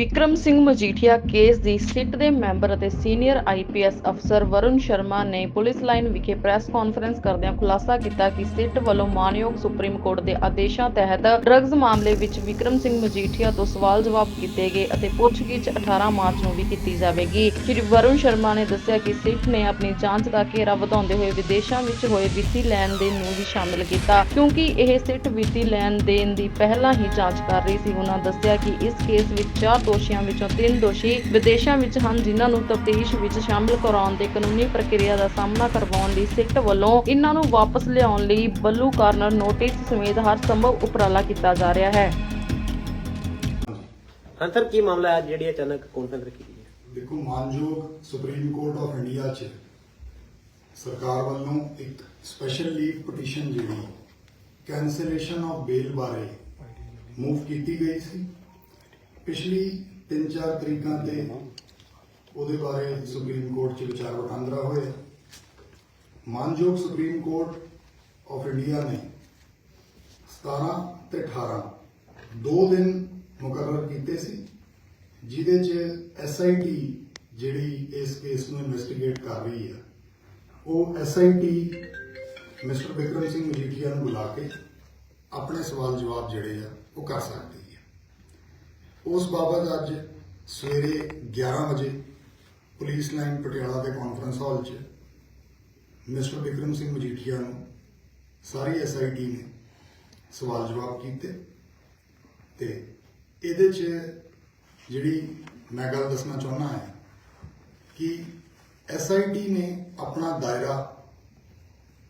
Vikram Singh Majithia case ਦੀ SIT ਦੇ member ਅਤੇ ਸੀਨੀਅਰ ਆਈਪੀਐਸ ਅਫਸਰ ਵਰੁਣ ਸ਼ਰਮਾ ਨੇ ਪੁਲਿਸ ਲਾਈਨ ਵਿਖੇ ਪ੍ਰੈਸ ਕਾਨਫਰੰਸ ਕਰਦਿਆਂ ਖੁਲਾਸਾ ਕੀਤਾ ਕਿ ਸਿੱਟ ਵੱਲੋਂ ਮਾਨਯੋਗ ਸੁਪਰੀਮ ਕੋਰਟ ਦੇ ਆਦੇਸ਼ਾਂ ਤਹਿਤ ਡਰੱਗਜ਼ ਮਾਮਲੇ ਵਿੱਚ ਵਿਕਰਮ ਸਿੰਘ ਮਜੀਠੀਆ ਤੋਂ ਸਵਾਲ ਜਵਾਬ ਕੀਤੇ ਗਏ ਅਤੇ ਪੁੱਛਗਿੱਛ 18 ਮਾਰਚ ਨੂੰ ਵੀ ਕੀਤੀ ਜਾਵੇਗੀ। ਸ਼੍ਰੀ ਵਰੁਣ ਸ਼ਰਮਾ ਨੇ ਦੱਸਿਆ ਕਿ ਸਿੱਟ ਨੇ ਆਪਣੀ ਜਾਂਚ ਦਾ ਘੇਰਾ ਵਧਾਉਂਦੇ ਹੋਏ ਵਿਦੇਸ਼ਾਂ ਵਿੱਚ ਹੋਏ ਵਿੱਤੀ ਲੈਣ ਦੇਣ ਨੂੰ ਵੀ ਸ਼ਾਮਿਲ ਕੀਤਾ, ਕਿਉਂਕਿ ਇਹ ਸਿੱਟ ਵਿੱਤੀ ਲੈਣ ਦੇਣ ਦੀ ਪਹਿਲਾਂ ਹੀ ਜਾਂਚ ਕਰ ਰਹੀ ਸੀ। ਉਹਨਾਂ ਦੱਸਿਆ ਕਿ ਇਸ ਕੇਸ ਵਿੱਚ ਚਾਰ ਦੋਸ਼ੀਆਂ ਵਿੱਚੋਂ ਤਿੰਨ ਦੋਸ਼ੀ ਵਿਦੇਸ਼ਾਂ ਵਿੱਚ ਹਨ ਜਿਨ੍ਹਾਂ ਨੂੰ ਤਫਤੀਸ਼ ਵਿੱਚ ਸ਼ਾਮਿਲ ਕਰਾਉਣ ਦੇ ਕਾਨੂੰਨੀ ਪ੍ਰਕਿਰਿਆ ਦਾ ਸਾਹਮਣਾ ਕਰਵਾਉਣ ਲਈ ਸਿੱਟ ਵੱਲੋਂ ਇਹਨਾਂ ਨੂੰ ਵਾਪਸ ਲਿਆਉਣ ਲਈ ਬੱਲੂ ਕਾਰਨਰ ਨੋਟਿਸ ਸਮੇਤ ਹਰ ਸੰਭਵ ਉਪਰਾਲਾ ਕੀਤਾ ਜਾ ਰਿਹਾ ਹੈ। ਹਾਂ ਸਰ ਕੀ ਮਾਮਲਾ ਹੈ ਜਿਹੜੀ ਅਚਾਨਕ ਕਾਨਫਰੰਸ ਰੱਖੀ ਗਈ? ਹੈ ਦੇਖੋ ਮਾਨਯੋਗ ਸੁਪਰੀਮ ਕੋਰਟ ਆਫ ਇੰਡੀਆ 'ਚ ਸਰਕਾਰ ਵੱਲੋਂ ਇੱਕ ਸਪੈਸ਼ਲ ਲੀਵ ਪਟੀਸ਼ਨ ਜਿਹੜੀ ਕੈਂਸਲੇਸ਼ਨ ਆਫ ਬੇਲ ਬਾਰੇ ਮੂਵ ਕੀਤੀ ਗਈ ਸੀ। ਪਿਛਲੀ 3-4 ਤਰੀਕਾਂ ਤੇ ਉਹਦੇ ਬਾਰੇ ਸੁਪਰੀਮ ਕੋਰਟ 'ਚ ਵਿਚਾਰ ਵਟਾਂਦਰਾ ਹੋਇਆ। ਮਾਨਯੋਗ ਸੁਪਰੀਮ ਕੋਰਟ ਆਫ ਇੰਡੀਆ ਨੇ 17 ਤੇ 18 ਦੋ ਦਿਨ ਮੁਕਰਰ ਕੀਤੇ ਸੀ, ਜਿਹਦੇ 'ਚ ਐਸਆਈਟੀ ਜਿਹੜੀ ਇਸ ਕੇਸ ਨੂੰ ਇਨਵੈਸਟੀਗੇਟ ਕਰ ਰਹੀ ਆ, ਉਹ ਐਸਆਈਟੀ ਮਿਸਟਰ ਬਿਕਰਮ ਸਿੰਘ ਮਜੀਠੀਆ ਨੂੰ ਬੁਲਾ ਕੇ ਆਪਣੇ ਸਵਾਲ ਜਵਾਬ ਜਿਹੜੇ ਆ ਉਹ ਕਰ ਸਕਦੀ ਉਸ ਬਾਬਤ ਅੱਜ ਸਵੇਰੇ 11 ਵਜੇ ਪੁਲਿਸ ਲਾਈਨ ਪਟਿਆਲਾ ਦੇ ਕਾਨਫਰੰਸ ਹਾਲ 'ਚ ਮਿਸਟਰ ਵਿਕਰਮ ਸਿੰਘ ਮਜੀਠੀਆ ਨੂੰ ਸਾਰੀ ਐਸਆਈਟੀ ਨੇ ਸਵਾਲ ਜਵਾਬ ਕੀਤੇ ਤੇ ਇਹਦੇ 'ਚ ਜਿਹੜੀ ਮੈਂ ਗੱਲ ਦੱਸਣਾ ਚਾਹੁੰਦਾ ਹੈ ਕਿ ਐਸਆਈਟੀ ਨੇ ਆਪਣਾ ਦਾਇਰਾ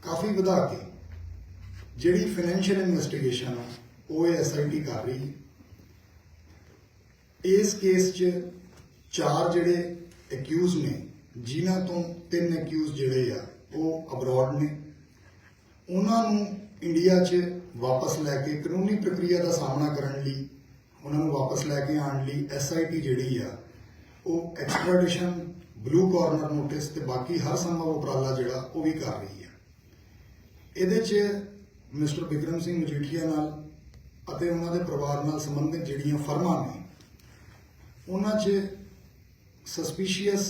ਕਾਫੀ ਵਧਾ ਕੇ ਜਿਹੜੀ ਫਾਈਨੈਂਸ਼ੀਅਲ ਇਨਵੈਸਟੀਗੇਸ਼ਨ ਆ ਉਹ ਇਹ ਐਸਆਈਟੀ ਕਰ ਰਹੀ ਹੈ। ਇਸ ਕੇਸ 'ਚ ਚਾਰ ਜਿਹੜੇ ਅਕਿਊਜ਼ ਨੇ, ਜਿਨ੍ਹਾਂ ਤੋਂ ਤਿੰਨ ਅਕਿਊਜ਼ ਜਿਹੜੇ ਆ, ਉਹ ਅਬਰੋਡ ਨੇ। ਉਹਨਾਂ ਨੂੰ ਇੰਡੀਆ 'ਚ ਵਾਪਸ ਲੈ ਕੇ ਕਾਨੂੰਨੀ ਪ੍ਰਕਿਰਿਆ ਦਾ ਸਾਹਮਣਾ ਕਰਨ ਲਈ, ਉਹਨਾਂ ਨੂੰ ਵਾਪਸ ਲੈ ਕੇ ਆਉਣ ਲਈ ਐਸਆਈਟੀ ਜਿਹੜੀ ਆ, ਉਹ ਐਕਸਟ੍ਰੈਡੀਸ਼ਨ ਬਲੂ ਕਾਰਨਰ ਨੋਟਿਸ ਤੇ ਬਾਕੀ ਹਰ ਸੰਭਵ ਉਪਰਾਲਾ ਜਿਹੜਾ, ਉਹ ਵੀ ਕਰ ਰਹੀ ਆ। ਇਹਦੇ 'ਚ ਮਿਸਟਰ ਵਿਕਰਮ ਸਿੰਘ ਮਜੀਠੀਆ ਨਾਲ ਅਤੇ ਉਹਨਾਂ ਦੇ ਪਰਿਵਾਰ ਨਾਲ ਸੰਬੰਧਿਤ ਜਿਹੜੀਆਂ ਫਰਮਾਂ ਨੇ ਉਹਨਾਂ 'ਚ ਸਸਪੀਸ਼ੀਅਸ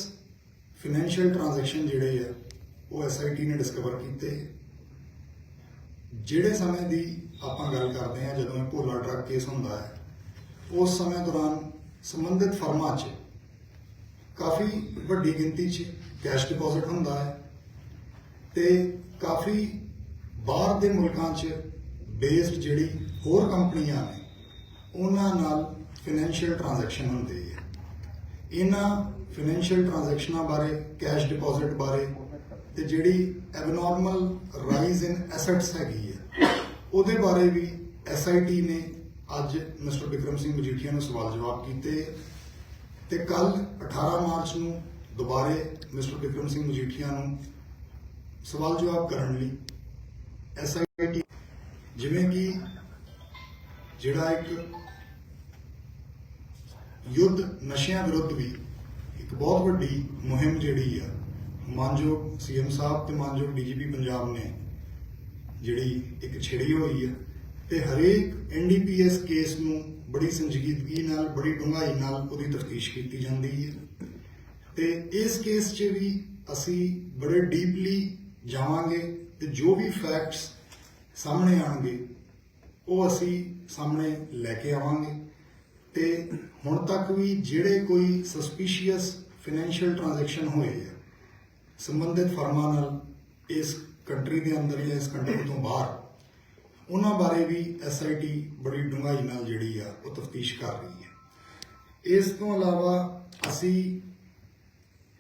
ਫਾਈਨੈਂਸ਼ੀਅਲ ਟ੍ਰਾਂਜੈਕਸ਼ਨ ਜਿਹੜੇ ਆ, ਉਹ ਐਸਆਈਟੀ ਨੇ ਡਿਸਕਵਰ ਕੀਤੇ। ਜਿਹੜੇ ਸਮੇਂ ਦੀ ਆਪਾਂ ਗੱਲ ਕਰਦੇ ਹਾਂ, ਜਦੋਂ ਇਹ ਭੋਲਾ ਡਰੱਗ ਕੇਸ ਹੁੰਦਾ ਹੈ, ਉਸ ਸਮੇਂ ਦੌਰਾਨ ਸੰਬੰਧਿਤ ਫਰਮਾਂ 'ਚ ਕਾਫੀ ਵੱਡੀ ਗਿਣਤੀ 'ਚ ਕੈਸ਼ ਡਿਪੋਜ਼ਿਟ ਹੁੰਦਾ ਹੈ ਤੇ ਕਾਫੀ ਬਾਹਰ ਦੇ ਮੁਲਕਾਂ 'ਚ ਬੇਸਡ ਜਿਹੜੀ ਹੋਰ ਕੰਪਨੀਆਂ ਨੇ, ਉਹਨਾਂ ਨਾਲ ਫਾਈਨੈਂਸ਼ੀਅਲ ਟ੍ਰਾਂਜੈਕਸ਼ਨ ਹੁੰਦੇ ਹੈ। ਇਹਨਾਂ ਫਾਈਨੈਂਸ਼ੀਅਲ ਟ੍ਰਾਂਜੈਕਸ਼ਨਾਂ ਬਾਰੇ ਕੈਸ਼ ਡਿਪੋਜ਼ਿਟ ਬਾਰੇ ਤੇ ਜਿਹੜੀ ਐਬਨੋਰਮਲ ਰਾਈਜ਼ ਇਨ ਐਸੈਟਸ ਹੈਗੀ ਹੈ, ਉਹਦੇ ਬਾਰੇ ਵੀ ਐਸਆਈਟੀ ਨੇ ਅੱਜ ਮਿਸਟਰ ਵਿਕਰਮ ਸਿੰਘ ਮਜੀਠੀਆ ਨੂੰ ਸਵਾਲ ਜਵਾਬ ਕੀਤੇ ਤੇ ਕੱਲ 18 ਮਾਰਚ ਨੂੰ ਦੁਬਾਰੇ ਮਿਸਟਰ ਵਿਕਰਮ ਸਿੰਘ ਮਜੀਠੀਆ ਨੂੰ ਸਵਾਲ ਜਵਾਬ ਕਰਨ ਲਈ ਐਸਆਈਟੀ ਜਿਵੇਂ ਕਿ ਜਿਹੜਾ ਇੱਕ ਯੁੱਧ ਨਸ਼ਿਆਂ ਵਿਰੁੱਧ ਵੀ ਇੱਕ ਬਹੁਤ ਵੱਡੀ ਮੁਹਿੰਮ ਜਿਹੜੀ ਆ, ਮਾਨਯੋਗ ਸੀਐਮ ਸਾਹਿਬ ਤੇ ਮਾਨਯੋਗ ਡੀਜੀਪੀ ਪੰਜਾਬ ਨੇ ਜਿਹੜੀ ਇੱਕ ਛਿੜੀ ਹੋਈ ਆ ਤੇ ਹਰੇਕ ਐਨਡੀਪੀਐਸ ਕੇਸ ਨੂੰ ਬੜੀ ਸੰਜੀਦਗੀ ਨਾਲ, ਬੜੀ ਡੂੰਘਾਈ ਨਾਲ ਉਹਦੀ ਤਫਤੀਸ਼ ਕੀਤੀ ਜਾਂਦੀ ਹੈ ਤੇ ਇਸ ਕੇਸ 'ਚ ਵੀ ਅਸੀਂ ਬੜੇ ਡੀਪਲੀ ਜਾਵਾਂਗੇ ਤੇ ਜੋ ਵੀ ਫੈਕਟਸ ਸਾਹਮਣੇ ਆਣਗੇ ਉਹ ਅਸੀਂ ਸਾਹਮਣੇ ਲੈ ਕੇ ਆਵਾਂਗੇ। ਤੇ ਹੁਣ ਤੱਕ ਵੀ ਜਿਹੜੇ ਕੋਈ ਸਸਪੀਸ਼ੀਅਸ ਫਾਈਨੈਂਸ਼ੀਅਲ ਟ੍ਰਾਂਜੈਕਸ਼ਨ ਹੋਏ ਆ, ਸੰਬੰਧਿਤ ਫਰਮਾਂ ਨਾਲ ਇਸ ਕੰਟਰੀ ਦੇ ਅੰਦਰ ਜਾਂ ਇਸ ਕੰਟਰੀ ਤੋਂ ਬਾਹਰ, ਉਹਨਾਂ ਬਾਰੇ ਵੀ ਐਸਆਈਟੀ ਬੜੀ ਡੂੰਘਾਈ ਨਾਲ ਜਿਹੜੀ ਆ, ਉਹ ਤਫਤੀਸ਼ ਕਰ ਰਹੀ ਹੈ। ਇਸ ਤੋਂ ਇਲਾਵਾ ਅਸੀਂ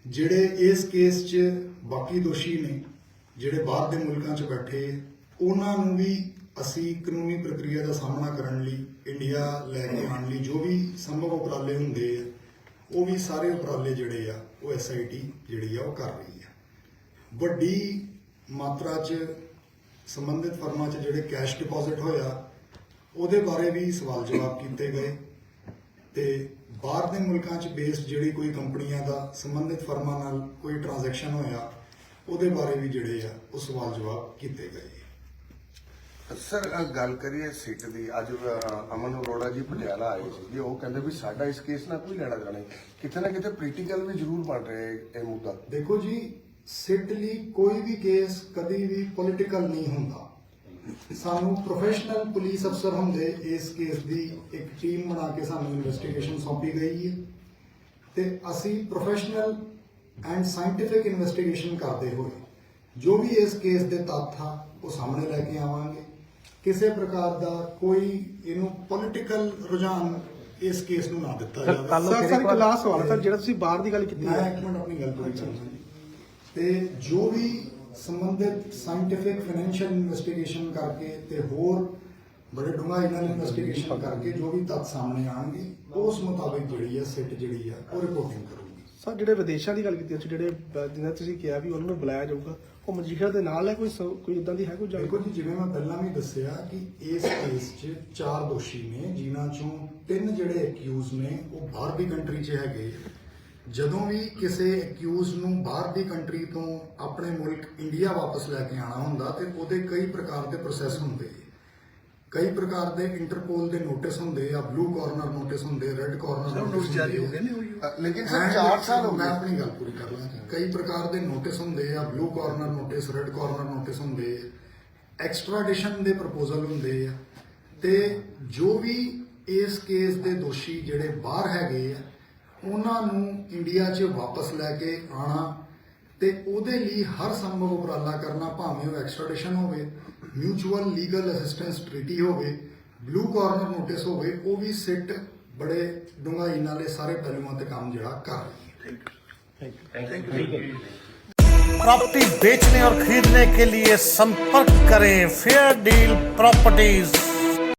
ਜਿਹੜੇ ਇਸ ਕੇਸ 'ਚ ਬਾਕੀ ਦੋਸ਼ੀ ਨੇ, ਜਿਹੜੇ ਬਾਹਰ ਦੇ ਮੁਲਕਾਂ 'ਚ ਬੈਠੇ, ਉਹਨਾਂ ਨੂੰ ਵੀ ਅਸੀਂ ਕਾਨੂੰਨੀ ਪ੍ਰਕਿਰਿਆ ਦਾ ਸਾਹਮਣਾ ਕਰਨ ਲਈ ਇੰਡੀਆ ਲੈ ਕੇ ਆਉਣ ਲਈ ਜੋ ਵੀ ਸੰਭਵ ਉਪਰਾਲੇ ਹੁੰਦੇ ਆ, ਉਹ ਵੀ ਸਾਰੇ ਉਪਰਾਲੇ ਜਿਹੜੇ ਆ, ਉਹ ਐਸਆਈਟੀ ਜਿਹੜੀ ਆ, ਉਹ ਕਰ ਰਹੀ ਆ। ਵੱਡੀ ਮਾਤਰਾ 'ਚ ਸੰਬੰਧਿਤ ਫਰਮਾਂ 'ਚ ਜਿਹੜੇ ਕੈਸ਼ ਡਿਪੋਜ਼ਿਟ ਹੋਇਆ, ਉਹਦੇ ਬਾਰੇ ਵੀ ਸਵਾਲ ਜਵਾਬ ਕੀਤੇ ਗਏ ਤੇ ਬਾਹਰ ਦੇ ਮੁਲਕਾਂ 'ਚ ਬੇਸਡ ਜਿਹੜੀ ਕੋਈ ਕੰਪਨੀਆਂ ਦਾ ਸੰਬੰਧਿਤ ਫਰਮਾਂ ਨਾਲ ਕੋਈ ਟ੍ਰਾਂਜੈਕਸ਼ਨ ਹੋਇਆ, ਉਹਦੇ ਬਾਰੇ ਵੀ ਜਿਹੜੇ ਆ, ਉਹ ਸਵਾਲ ਜਵਾਬ ਕੀਤੇ ਗਏ। ਸਰ ਅ, ਗੱਲ ਕਰੀਏ ਸਿੱਟ ਦੀ ਅੱਜ ਅ, ਅਮਨ ਅਰੋੜਾ ਜੀ ਪਟਿਆਲਾ ਆਏ ਸੀ ਉਹ ਕਹਿੰਦੇ ਵੀ ਸਾਡਾ ਇਸ ਕੇਸ ਨਾਲ ਕੋਈ ਲੈਣਾ ਦੇਣਾ ਨਹੀਂ। ਕਿਤੇ ਨਾ ਕਿਤੇ ਪੋਲੀਟੀਕਲ ਵੀ ਜ਼ਰੂਰ ਬਣ ਰਿਹਾ ਹੈ ਇਹ ਮੁੱਦਾ। ਦੇਖੋ ਜੀ ਸਿੱਟ ਲਈ ਕੋਈ ਵੀ ਕੇਸ ਕਦੀ ਵੀ ਪੋਲੀਟੀਕਲ ਨਹੀਂ ਹੁੰਦਾ। ਸਾਨੂੰ ਪ੍ਰੋਫੈਸ਼ਨਲ ਪੁਲਿਸ ਅਫਸਰ ਹੁੰਦੇ ਇਸ ਕੇਸ ਦੀ ਇੱਕ ਟੀਮ ਬਣਾ ਕੇ ਸਾਨੂੰ ਇਨਵੈਸਟੀਗੇਸ਼ਨ ਸੌਂਪੀ ਗਈ ਹੈ। ਤੇ ਅਸੀਂ ਪ੍ਰੋਫੈਸ਼ਨਲ ਐਂਡ ਸਾਇੰਟਿਫਿਕ ਇਨਵੈਸਟੀਗੇਸ਼ਨ ਕਰਦੇ ਹੋਏ ਜੋ ਵੀ ਇਸ ਕੇਸ ਦੇ ਤੱਥ ਆ ਉਹ ਸਾਹਮਣੇ ਲੈ ਕੇ ਆਵਾਂਗੇ। ਕਿਸੇ ਪ੍ਰਕਾਰ ਦਾ ਕੋਈ ਇਹਨੂੰ ਪੋਲੀਟੀਕਲ ਰੁਝਾਨ ਇਸ ਕੇਸ ਨੂੰ ਨਾ ਦਿੱਤਾ ਜਾਵੇ। ਸਰ ਸਰ ਇੱਕ ਲਾਸਟ ਸਵਾਲ ਹੈ। ਸਰ ਜਿਹੜਾ ਤੁਸੀਂ ਬਾਹਰ ਦੀ ਗੱਲ ਕੀਤੀ ਮੈਂ ਹੈ। ਇੱਕ ਮਿੰਟ ਆਪਣੀ ਗੱਲ ਪੂਰੀ ਕਰਾਂ। ਤੇ ਜੋ ਵੀ ਸੰਬੰਧਿਤ ਸਾਇੰਟਿਫਿਕ ਫਾਈਨੈਂਸ਼ੀਅਲ ਇਨਵੈਸਟੀਗੇਸ਼ਨ ਕਰਕੇ ਤੇ ਹੋਰ ਬੜੇ ਡੂੰਘਾਈ ਨਾਲ ਇਨਵੈਸਟੀਗੇਸ਼ਨ ਕਰਕੇ ਜੋ ਵੀ ਤੱਥ ਸਾਹਮਣੇ ਆਣਗੇ ਉਸ ਮੁਤਾਬਿਕ ਜਿਹੜੀ ਹੈ ਸਿੱਟ ਜਿਹੜੀ ਹੈ ਉਹ ਰਿਪੋਰਟਿੰਗ ਕਰੂਗੀ ਸਰ ਜਿਹੜੇ ਵਿਦੇਸ਼ਾਂ ਦੀ ਗੱਲ ਕੀਤੀ ਸੀ ਜਿਹੜੇ ਬ- ਜਿਨ੍ਹਾਂ ਤੁਸੀਂ ਕਿਹਾ ਵੀ ਉਹਨਾਂ ਨੂੰ ਬੁਲਾਇਆ ਜਾਊਗਾ, ਉਹ ਮਜੀਠਾ ਦੇ ਨਾਲ ਹੈ, ਕੋਈ ਸ- ਕੋਈ ਇਦਾਂ ਦੀ ਹੈ, ਕੋਈ ਦੇਖੋ ਜੀ, ਜਿਵੇਂ ਮੈਂ ਪਹਿਲਾਂ ਵੀ ਦੱਸਿਆ ਕਿ ਇਸ ਕੇਸ 'ਚ ਚਾਰ ਦੋਸ਼ੀ ਨੇ, ਜਿਨ੍ਹਾਂ ਚੋਂ ਤਿੰਨ ਜਿਹੜੇ ਅਕਿਊਜ਼ ਨੇ, ਉਹ ਬਾਹਰ ਦੀ ਕੰਟਰੀ 'ਚ ਹੈਗੇ ਜਦੋਂ ਵੀ ਕਿਸੇ ਅਕਿਊਜ਼ ਨੂੰ ਬਾਹਰ ਦੀ ਕੰਟਰੀ ਤੋਂ ਆਪਣੇ ਮੁਲਕ ਇੰਡੀਆ ਵਾਪਸ ਲੈ ਕੇ ਆਣਾ ਹੁੰਦਾ, ਤੇ ਉਹਦੇ ਕਈ ਪ੍ਰਕਾਰ ਦੇ ਪ੍ਰੋਸੈਸ ਹੁੰਦੇ ਕਈ ਪ੍ਰਕਾਰ ਦੇ ਇੰਟਰਪੋਲ ਦੇ ਨੋਟਿਸ ਹੁੰਦੇ ਆ ਬਲੂ ਕਾਰਨਰ ਨੋਟਿਸ ਹੁੰਦੇ ਰੈੱਡ ਕਾਰਨਰ ਨੋਟਿਸ ਜਾਰੀ ਹੋ ਗਏ ਨੇ ਲੇਕਿਨ ਸਰ And 4 ਸਾਲ ਹੋ ਮੈਂ ਗਏ। ਆਪਣੀ ਗੱਲ ਪੂਰੀ ਕਰ ਲਾਂ ਕਈ ਪ੍ਰਕਾਰ ਦੇ ਨੋਟਿਸ ਹੁੰਦੇ ਆ blue corner notice red corner notice ਹੁੰਦੇ ਐਕਸਟ੍ਰਾਡੀਸ਼ਨ ਦੇ ਪ੍ਰਪੋਜ਼ਲ ਹੁੰਦੇ ਆ। ਤੇ ਜੋ ਵੀ ਇਸ ਕੇਸ ਦੇ ਦੋਸ਼ੀ ਜਿਹੜੇ ਬਾਹਰ ਹੈਗੇ ਆ ਉਹਨਾਂ ਨੂੰ ਇੰਡੀਆ 'ਚ ਵਾਪਸ ਲੈ ਕੇ ਆਣਾ ਤੇ ਉਹਦੇ ਲਈ ਹਰ ਸੰਭਵ ਉਪਰਾਲਾ ਕਰਨਾ ਭਾਵੇਂ ਉਹ ਐਕਸਟ੍ਰਾਡੀਸ਼ਨ ਹੋਵੇ ਮਿਊਚੁਅਲ ਲੀਗਲ ਅਸਿਸਟੈਂਸ ਟ੍ਰੀਟੀ ਹੋਵੇ ਬਲੂ ਕਾਰਨਰ ਨੋਟਿਸ ਹੋਵੇ ਉਹ ਵੀ ਸਿੱਟ ਬੜੇ ਡੂੰਘਾਈ ਨਾਲ ਇਹ ਸਾਰੇ ਪਹਿਲੂਆਂ ਤੇ ਕੰਮ ਜਿਹੜਾ ਕਰ ਰਹੀ ਹੈ प्रॉपर्टी बेचने और खरीदने के लिए संपर्क करें फेयर डील प्रॉपर्टीज